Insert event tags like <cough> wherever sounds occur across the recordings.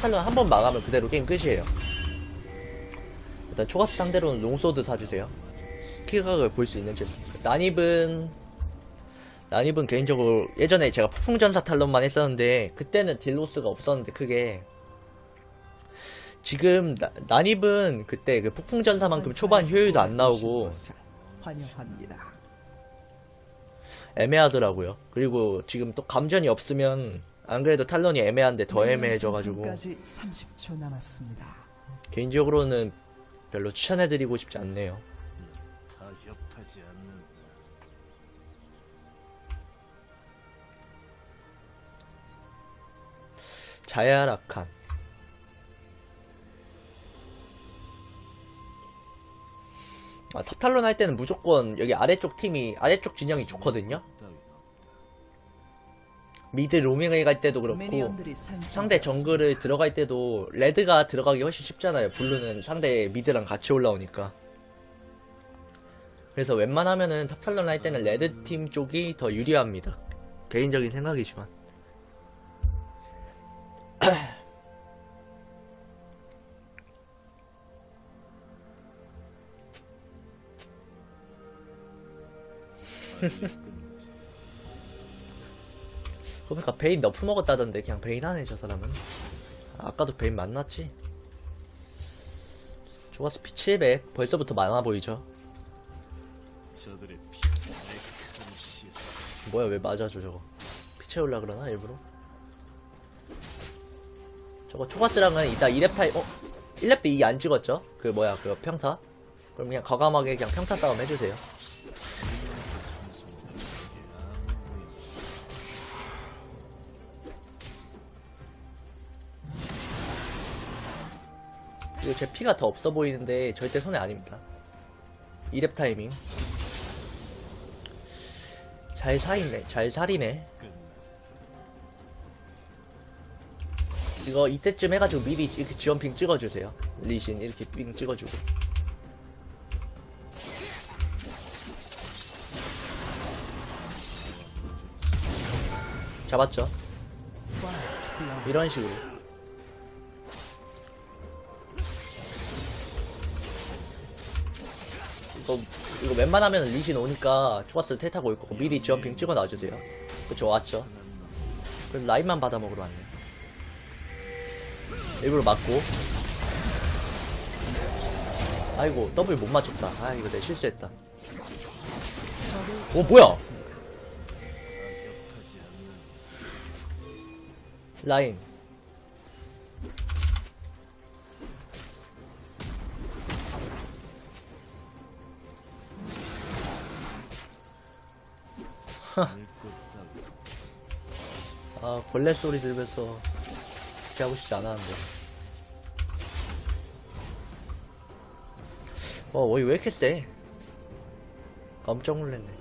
탑탈론 한 번 망하면 그대로 게임 끝이에요. 일단 초가스 상대로는 롱소드 사주세요. 키각을 볼 수 있는지. 난입은 난입은 개인적으로 예전에 제가 폭풍전사 탈론만 했었는데 그때는 딜로스가 없었는데 크게 지금 나- 난입은 그때 그 폭풍전사만큼 초반 효율도 안 나오고. 애매하더라고요. 그리고 지금 또 감전이 없으면 안 그래도 탈론이 애매한데 더 애매해져가지고 까지 30초 남았습니다. 개인적으로는 별로 추천해드리고 싶지 않네요. 타협하지 않는 자야라칸 아, 탑탈론 할 때는 무조건 여기 아래쪽 팀이 아래쪽 진영이 좋거든요. 미드 로밍을 갈 때도 그렇고 상대 정글을 들어갈 때도 레드가 들어가기 훨씬 쉽잖아요. 블루는 상대 미드랑 같이 올라오니까. 그래서 웬만하면은 탑탈론 할 때는 레드 팀 쪽이 더 유리합니다. 개인적인 생각이지만. <clears throat> 끝내지. 그러니까 베인 너프 먹었다던데 그냥 베인 하네 저 사람은. 아, 아까도 베인 만났지. 좋았어 피 700. 벌써부터 많아 보이죠? 뭐야 왜 맞아줘 저거 피 채울라 그러나 일부러 저거 초가스랑은 이따 2렙 타임 어? 1렙 때 2 안 찍었죠? 그 뭐야 그 평타 그럼 그냥 과감하게 그냥 평타 싸움 해주세요 그리고 제 피가 더 없어 보이는데 절대 손해 아닙니다 2렙 타이밍 잘 사이네 잘 살이네 이거 이때쯤 해가지고 미리 이렇게 지원핑 찍어주세요. 리신 이렇게 핑 찍어주고. 잡았죠? 이런 식으로. 이거, 이거 웬만하면 리신 오니까 초가스 텔 타고 있고 미리 지원핑 찍어 놔주세요. 그쵸, 왔죠? 그럼 라인만 받아 먹으러 왔네. 일부러 맞고. 아이고, 더블 못 맞췄다. 아, 이거 내 실수했다. 오, 뭐야! 라인. 아, 벌레 소리 들으면서 그렇게 하고 싶지 않았는데. 와, 어이 왜 이렇게 세? 깜짝 놀랐네.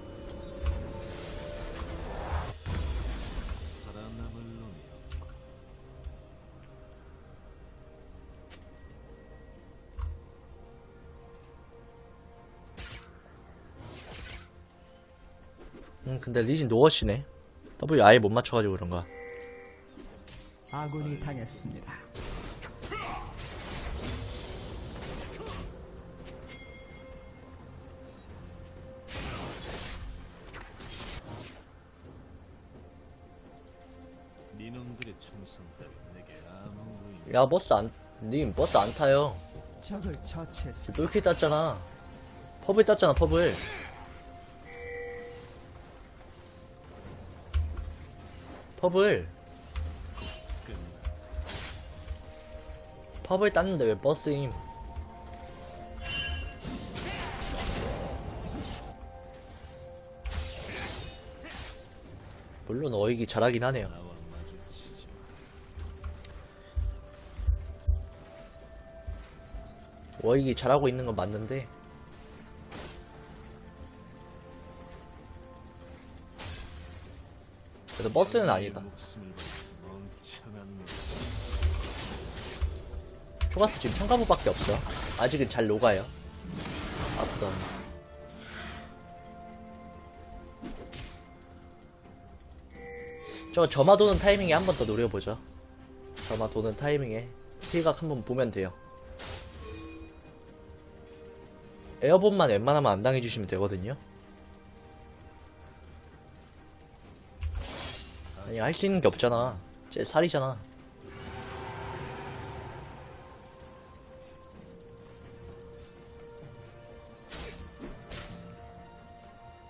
근데 리신 노어시네. W 아예 못 맞춰가지고 그런가. 아군이 당했습니다. 니놈들의 충성 따위 내게 아무 의미 야, 버스 안, 님, 버스 안 타요. 적을 처치했습니다. 또 이렇게 땄잖아. 펍을 땄잖아, 펍을. 펍을. 펍을 땄는데 왜 버스임? 물론 어이기 잘하긴 하네요. 어이기 잘하고 있는 건 맞는데 그래도 버스는 아니다. 초가스 지금 평가부밖에 없어. 아직은 잘 녹아요. 아프다. 저 점화 도는 타이밍에 한 번 더 노려보죠. 점화 도는 타이밍에 힐각 한 번 보면 돼요. 에어본만 웬만하면 안 당해주시면 되거든요. 아니 할 수 있는 게 없잖아. 쟤 살이잖아.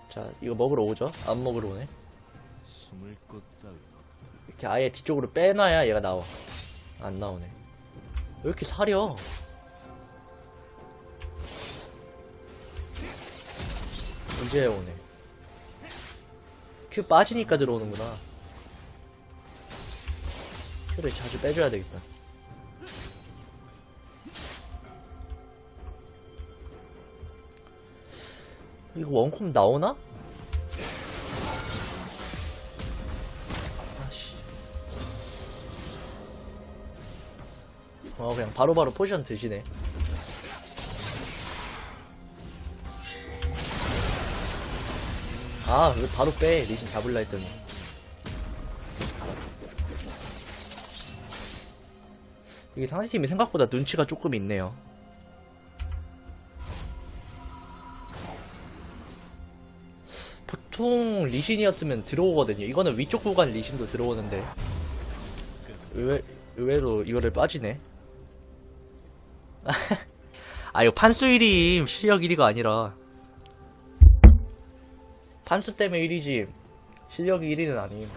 자 이거 먹으러 오죠? 안 먹으러 오네. 숨을 곳 따위 이렇게 아예 뒤쪽으로 빼놔야 얘가 나와. 안 나오네. 왜 이렇게 사려? 이제 오네. 큐 빠지니까 들어오는구나. 큐를 자주 빼줘야 되겠다. 이거 원콤 나오나? 아씨. 어 그냥 바로바로 포지션 드시네. 아, 왜 바로 빼? 리신 잡을라 했더니. 이게 상대팀이 생각보다 눈치가 조금 있네요. 보통 리신이었으면 들어오거든요. 이거는 위쪽 구간 리신도 들어오는데. 의외, 의외로 이거를 빠지네. <laughs> 아, 이거 판수 1위, 실력 1위가 아니라. 판수 때문에 1위지. 실력이 1위는 아님.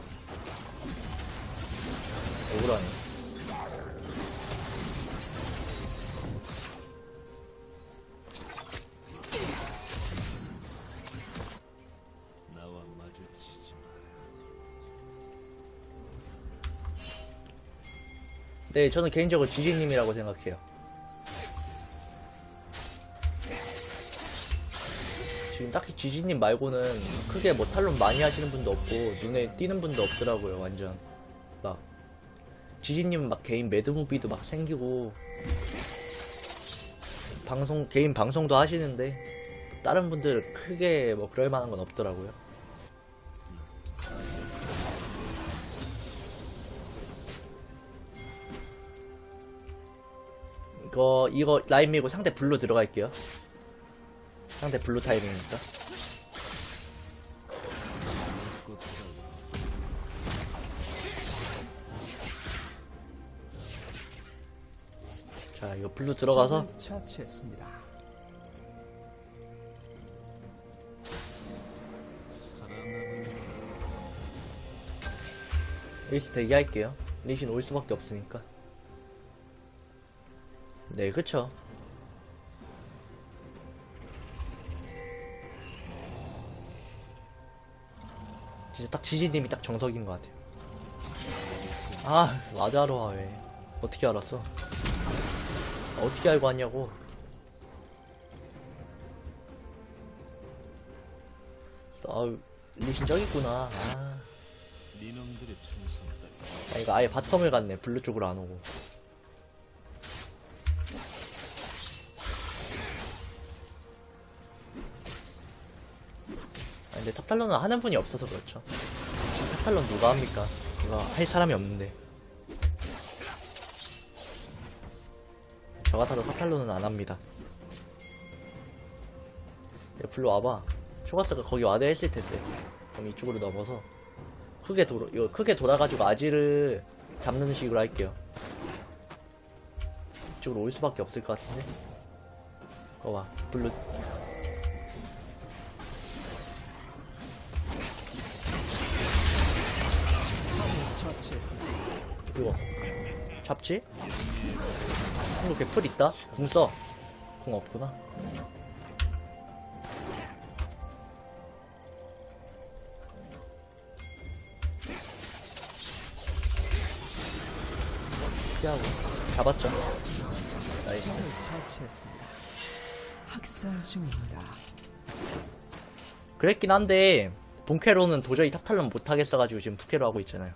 억울하네. 네, 저는 개인적으로 지지님이라고 생각해요. 지금 딱히 지지님 말고는 크게 뭐 탈론 많이 하시는 분도 없고 눈에 띄는 분도 없더라고요, 완전. 막 지지님 막 개인 매드무비도 막 생기고 방송 개인 방송도 하시는데 다른 분들 크게 뭐 그럴 만한 건 없더라고요. 이거 이거 라인 밀고 상대 블루 들어갈게요. 상대 블루 타이밍이니까. 자 이거 블루 들어가서 리신 대기할게요. 리신 올 수밖에 없으니까. 네, 그쵸. 진짜 딱 지지님이 딱 정석인 것 같아요. 아, 와, 왜. 어떻게 알았어? 어떻게 알고 왔냐고. 아, 리신 저기 있구나. 아. 아, 이거 아예 바텀을 갔네. 블루 쪽으로 안 오고. 근데 탑탈론은 하는 분이 없어서 그렇죠. 탑탈론 누가 합니까? 이거 할 사람이 없는데. 저 같아도 탑탈론은 안 합니다. 야, 블루 와봐. 초가스가 거기 와드 했을 텐데. 그럼 이쪽으로 넘어서. 크게 돌아, 이거 크게 돌아가지고 아지를 잡는 식으로 할게요. 이쪽으로 올 수밖에 없을 것 같은데. 어, 와, 블루. 이거. 잡지? 이렇게 풀 있다? 궁 써. 궁 없구나. 피하고. 잡았죠. 나이스. 처치했습니다. 학살 중입니다. 그랬긴 한데 본캐로는 도저히 탑탈론 못하겠어가지고 지금 부캐로 하고 있잖아요.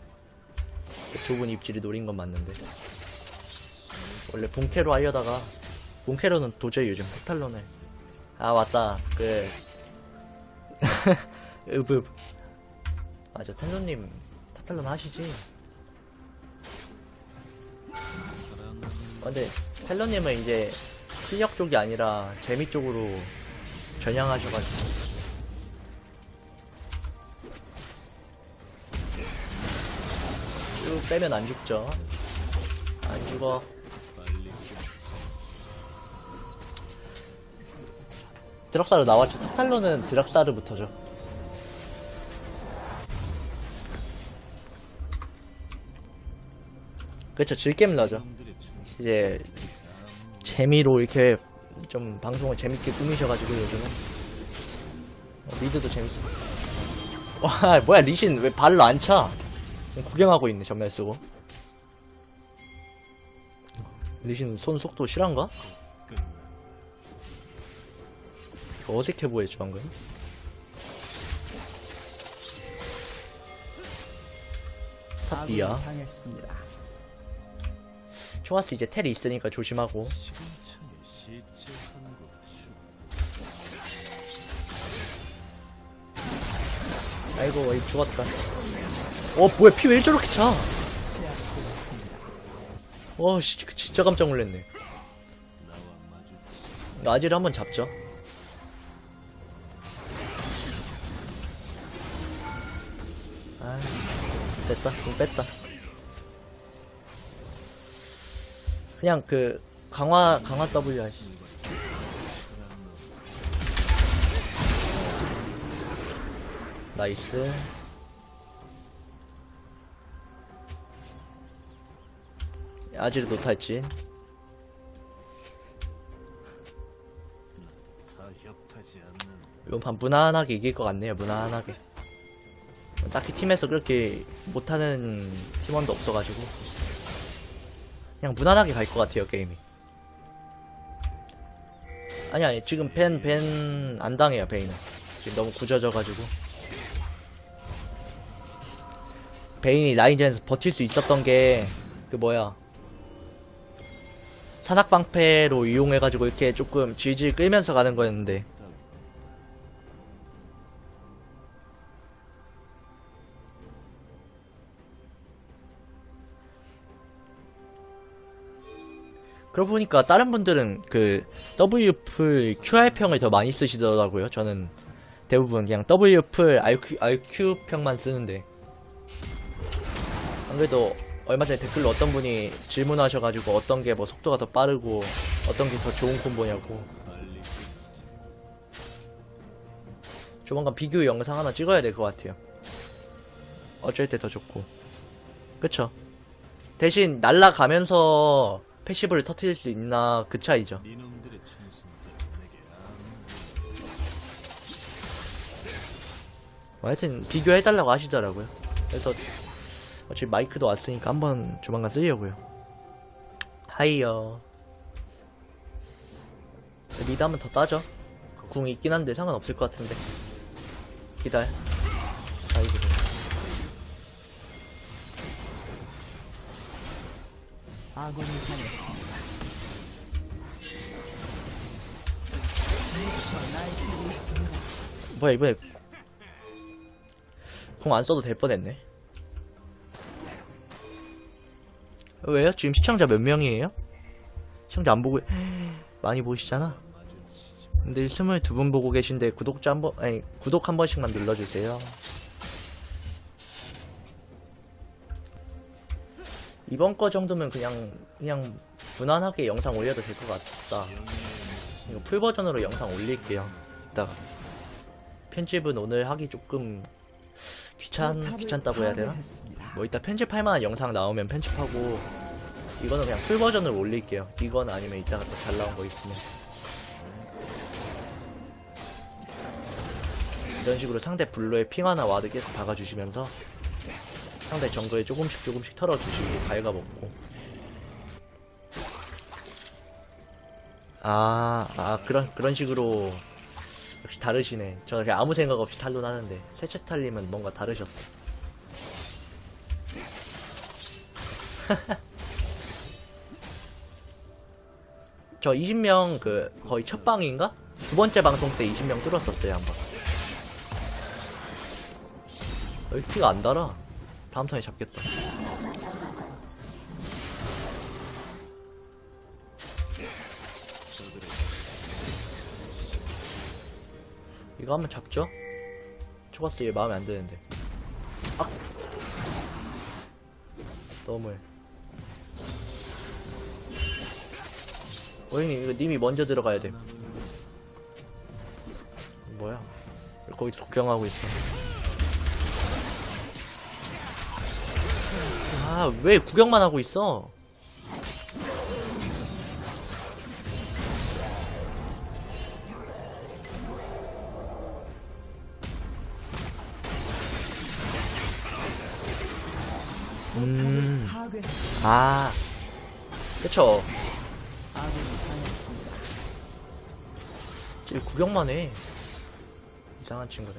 좁은 입지를 노린 건 맞는데. 원래 본캐로 하려다가 본캐로는 도저히 요즘 탑탈론을 아 맞다. 그 <laughs> 으브. 맞아 텐조님 탑탈론 하시지? 근데 텔러님은 이제 실력 쪽이 아니라 재미 쪽으로 전향하셔가지고 빼면 안 죽죠. 안 죽어. 드락사르 나왔죠. 탑탈로는 드락사르부터죠. 그렇죠 충성 이제 재미로 이렇게 좀 방송을 재밌게 꾸미셔가지고 요즘은. 어, 미드도 재밌어. 와 뭐야 리신 왜 발로 안 차? 구경하고 있네 전멸 쓰고. 리신 손 속도 실한가? 어색해 보였죠 방금. 탑비야. 초가스 이제 텔이 있으니까 조심하고. 아이고 이 죽었다 어 뭐야 피 왜 저렇게 차. 와, 씨, 진짜 깜짝 놀랐네. 아지를 한번 잡죠. 아, 됐다. 좀 뺐다. 그냥 그 강화 강화 W 하지. 나이스. 아지를 노탈진. 이번 판 무난하게 이길 것 같네요, 무난하게. 딱히 팀에서 그렇게 못하는 팀원도 없어가지고. 그냥 무난하게 갈 것 같아요, 게임이. 아니, 아니, 지금 벤, 벤, 안 당해요, 베인은. 지금 너무 굳어져가지고. 베인이 라인전에서 버틸 수 있었던 게, 그 뭐야. 산악방패로 이용해가지고 이렇게 조금 질질 끌면서 가는 거였는데, 그러고 보니까 다른 분들은 그 W풀 QR평을 더 많이 쓰시더라고요. 저는 대부분 그냥 W풀 RQ, RQ평만 쓰는데. 안 그래도 얼마 전에 댓글로 어떤 분이 질문하셔가지고 어떤 게 뭐 속도가 더 빠르고 어떤 게 더 좋은 콤보냐고. 조만간 비교 영상 하나 찍어야 될 것 같아요. 어쩔 때 더 좋고. 그쵸? 대신 날라가면서 패시브를 터트릴 수 있나 그 차이죠. 뭐 하여튼 비교해달라고 하시더라고요. 그래서 어차피 마이크도 왔으니까 한번 조만간 쓰려고요. 하이요. 미드 한번 더 따죠. 궁 있긴 한데 상관없을 것 같은데. 기다려. 아이고. 아군이 당했습니다. 뭐야 이번에 궁 안 써도 될 뻔했네. 왜요? 지금 시청자 몇 명이에요? 시청자 안 보고 많이 보시잖아. 근데 22분 보고 계신데 구독자 한 번, 아니 구독 한 번씩만 눌러주세요. 이번 거 정도면 그냥 그냥 무난하게 영상 올려도 될 것 같다. 이거 풀 버전으로 영상 올릴게요. 이따가 편집은 오늘 하기 조금 귀찮 포탑을 귀찮다고 해야 되나? 뭐 이따 편집할 만한 영상 나오면 편집하고 이거는 그냥 풀 버전으로 올릴게요. 이건 아니면 이따가 또 잘 나온 거 있으면 이런 식으로 상대 블루에 핑 하나 와드 계속 박아주시면서 상대 정글에 조금씩 조금씩 털어주시고 갉아먹고 아, 아 그런 그런 식으로 역시 다르시네. 저는 그냥 아무 생각 없이 탈론하는데 세체탈님은 뭔가 다르셨어. <laughs> 저 20명 그 거의 첫 방인가? 두 번째 방송 때 20명 뚫었었어요 한번. 여기 피가 안 달아. 다음 턴에 잡겠다. 이거 한번 잡죠? 초가스 얘 마음에 안 드는데. 아! 너무해. 어형님 이거 님이 먼저 들어가야 돼. 뭐야? 왜 거기서 구경하고 있어. 아, 왜 구경만 하고 있어? 음. 아, 그쵸. 쟤 구경만 해. 이상한 친구네.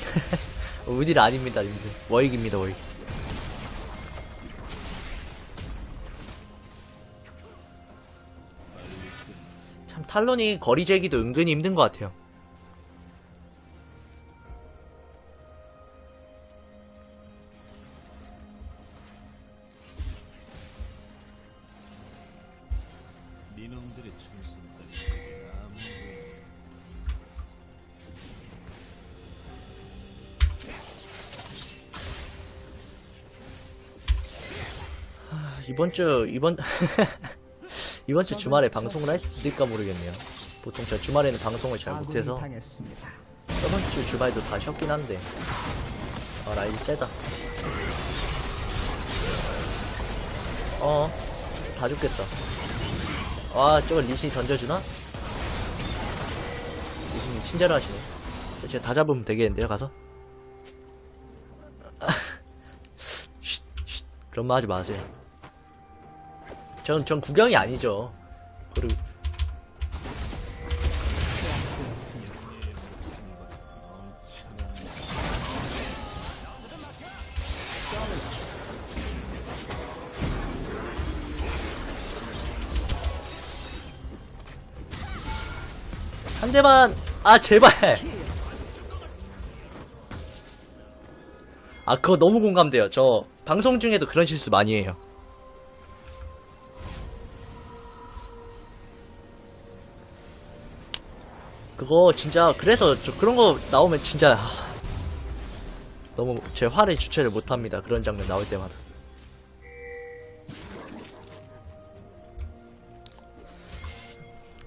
<laughs> 우딜 아닙니다, 님들. 워익입니다, 워익. 참, 탈론이 거리 재기도 은근히 힘든 것 같아요. 이번 주, 이번, <laughs> 이번 주 주말에 방송을 할 수 있을까 모르겠네요. 보통 저 주말에는 방송을 잘 못해서. 저번 주 주말도 다 쉬었긴 한데. 아, 라인 세다. 어, 다 죽겠다. 와, 저걸 리신이 던져주나? 리신이 친절하시네. 저 제가 다 잡으면 되겠는데요, 가서? <laughs> 쉿, 쉿. 그런 말 하지 마세요. 전, 전 구경이 아니죠. 그리고, 한 대만, 아, 제발! 아, 그거 너무 공감돼요. 저, 방송 중에도 그런 실수 많이 해요. 그거 진짜, 그래서 저 그런 거 나오면 진짜, 하, 너무 제 화를 주체를 못 합니다. 그런 장면 나올 때마다.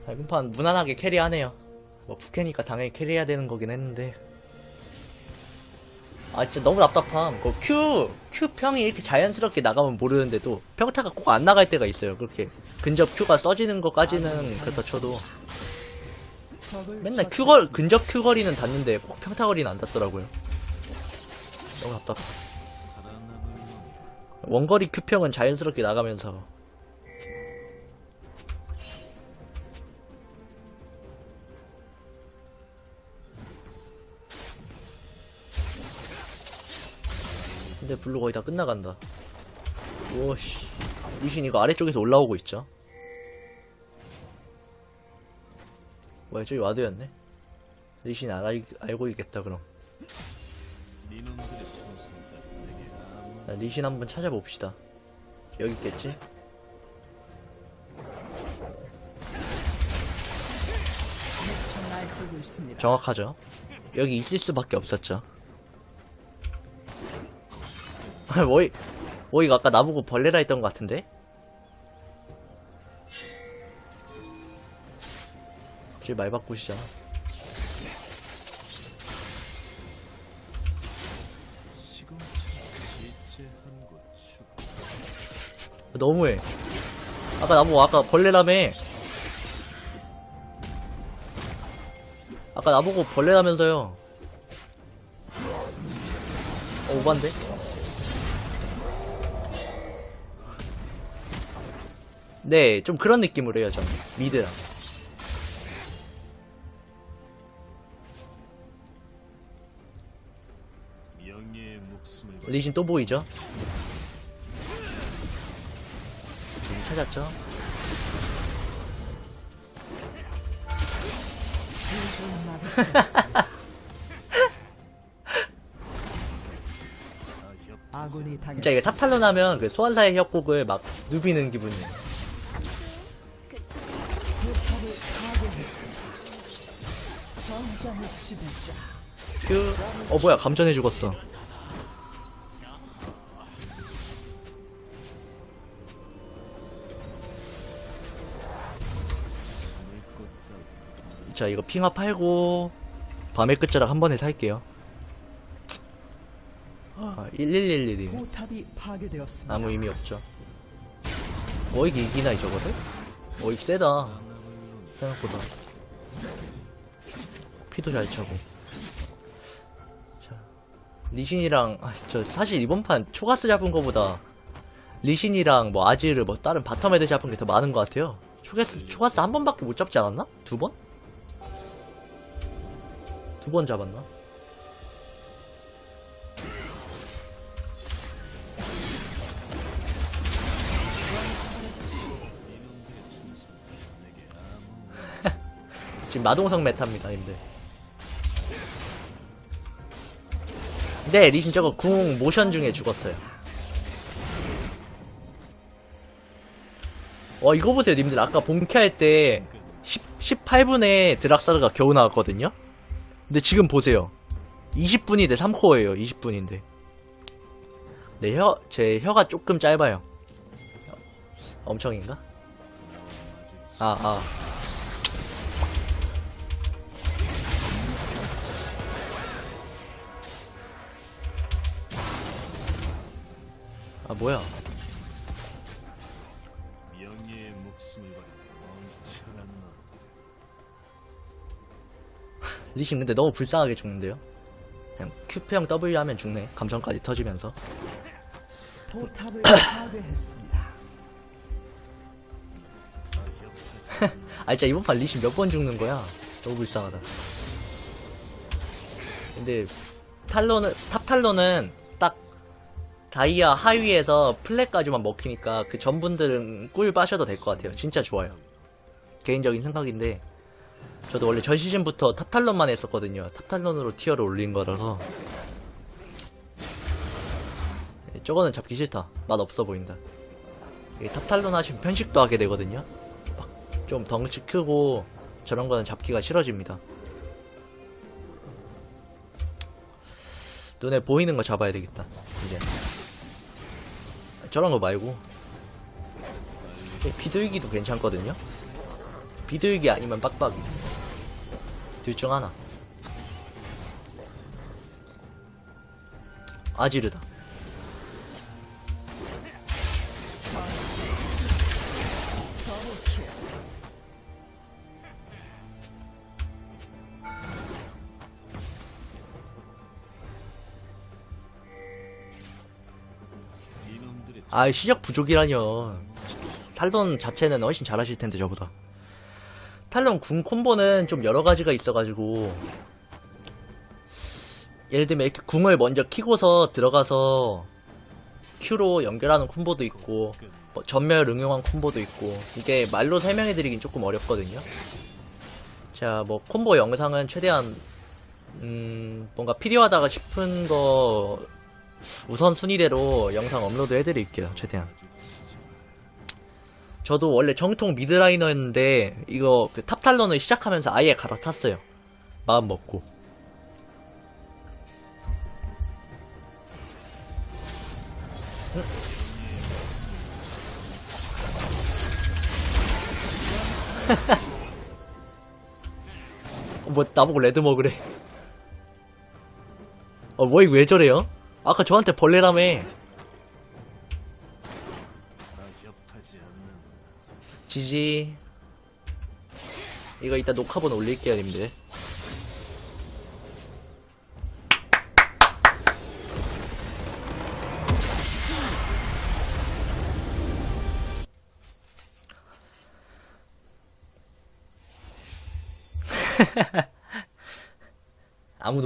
아, 이번 판 무난하게 캐리하네요. 뭐 부캐니까 당연히 캐리해야 되는 거긴 했는데. 아 진짜 너무 답답함. 그 Q Q 평이 이렇게 자연스럽게 나가면 모르는데도 평타가 꼭 안 나갈 때가 있어요 그렇게. 근접 Q가 써지는 것까지는 그렇다 쳐도. 맨날. Q걸 근접 Q 거리는 닿는데 꼭 평타 거리는 안 닿더라고요. 너무 답답 살아남을 놈 원거리 Q 평은 자연스럽게 나가면서 근데 블루 거의 다 끝나간다. 오씨. 리신 이거 아래쪽에서 올라오고 있죠. 뭐야, 저기 와드였네? 리신 알, 알고 있겠다, 그럼. 리신 한번 찾아봅시다. 여기 있겠지? 정확하죠. 여기 있을 수밖에 없었죠. <laughs> 뭐이, 뭐이가 아까 나보고 벌레라 했던 것 같은데? 곳축 너무해. 아까 나보고 아까 벌레라며. 아까 나보고 벌레라면서요. 어, 오반데? 네, 좀 그런 느낌으로 해요, 저는. 미드랑. 리신 또 보이죠? 좀 찾았죠? <laughs> 진짜. 이게 탑탈론 하면 그 소환사의 협곡을 막 누비는 기분이에요. 파괴했습니다. 지배자. 큐. 어 뭐야 감전해 죽었어. 자 이거 핑화 팔고 밤의 끝자락 한 번에 살게요. 아 1111이 포탑이 파괴되었습니다. 아무 의미 없죠. 어 이게 이기나 이 저거를? 어 이거 세다. 생각보다. 피도 잘 차고. 자, 리신이랑, 아, 저, 사실 이번 판 초가스 잡은 거보다, 리신이랑 뭐 아지르, 뭐 다른 바텀 애들 잡은 게 더 많은 것 같아요. 초가스, 초가스 한 번밖에 못 잡지 않았나? 두 번? 두 번 잡았나? 지금 마동석 메타입니다, 님들. 네, 리신 저거 궁 모션 중에 죽었어요. 와, 이거 보세요, 님들. 아까 본캐할 때 10, 18분에 드락사르가 겨우 나왔거든요? 근데 지금 보세요. 20분인데 3코어예요, 20분인데. 네, 혀, 제 혀가 조금 짧아요. 엄청인가? 아, 아. 아, 뭐야. 명예의 목숨을 멍청한 놈. <laughs> 리신 근데 너무 불쌍하게 죽는데요? 그냥 Q평 W 하면 죽네. 감정까지 터지면서. 포탑을 <coughs> 파괴했습니다. <laughs> 아 진짜 이번 판 리신 몇 번 죽는 거야? 너무 불쌍하다. 근데 탈론은 탑 탈론은 딱 다이아 하위에서 플랫까지만 먹히니까 그 전분들은 꿀 빠셔도 될 것 같아요. 진짜 좋아요. 개인적인 생각인데 저도 원래 전 시즌부터 탑 탈론만 했었거든요. 탑 탈론으로 티어를 올린 거라서 저거는 잡기 싫다. 맛 없어 보인다. 이게 탑 탈론 하시면 편식도 하게 되거든요. 좀 덩치 크고 저런 거는 잡기가 싫어집니다. 눈에 보이는 거 잡아야 되겠다. 이제 저런 거 말고 비둘기도 괜찮거든요. 비둘기 아니면 빡빡이 둘 중 하나. 아지르다. 아 시력 부족이라뇨. 탈론 자체는 훨씬 잘하실 텐데 저보다. 탈론 궁 콤보는 좀 여러 가지가 있어가지고. 예를 들면 이렇게 궁을 먼저 키고서 들어가서 Q로 연결하는 콤보도 있고 뭐 전멸 응용한 콤보도 있고. 이게 말로 설명해드리긴 조금 어렵거든요. 자 뭐 콤보 영상은 최대한 음 뭔가 필요하다가 싶은 거 우선 순위대로 영상 업로드 해드릴게요 최대한. 저도 원래 정통 미드라이너였는데 이거 그 탑탈론을 시작하면서 아예 갈아탔어요. 마음 먹고. <laughs> 뭐 나보고 레드 먹으래. 어 뭐이 왜 저래요? 아까 저한테 벌레라며. 지지. 이거 이따 녹화본 올릴게요 님들 <laughs>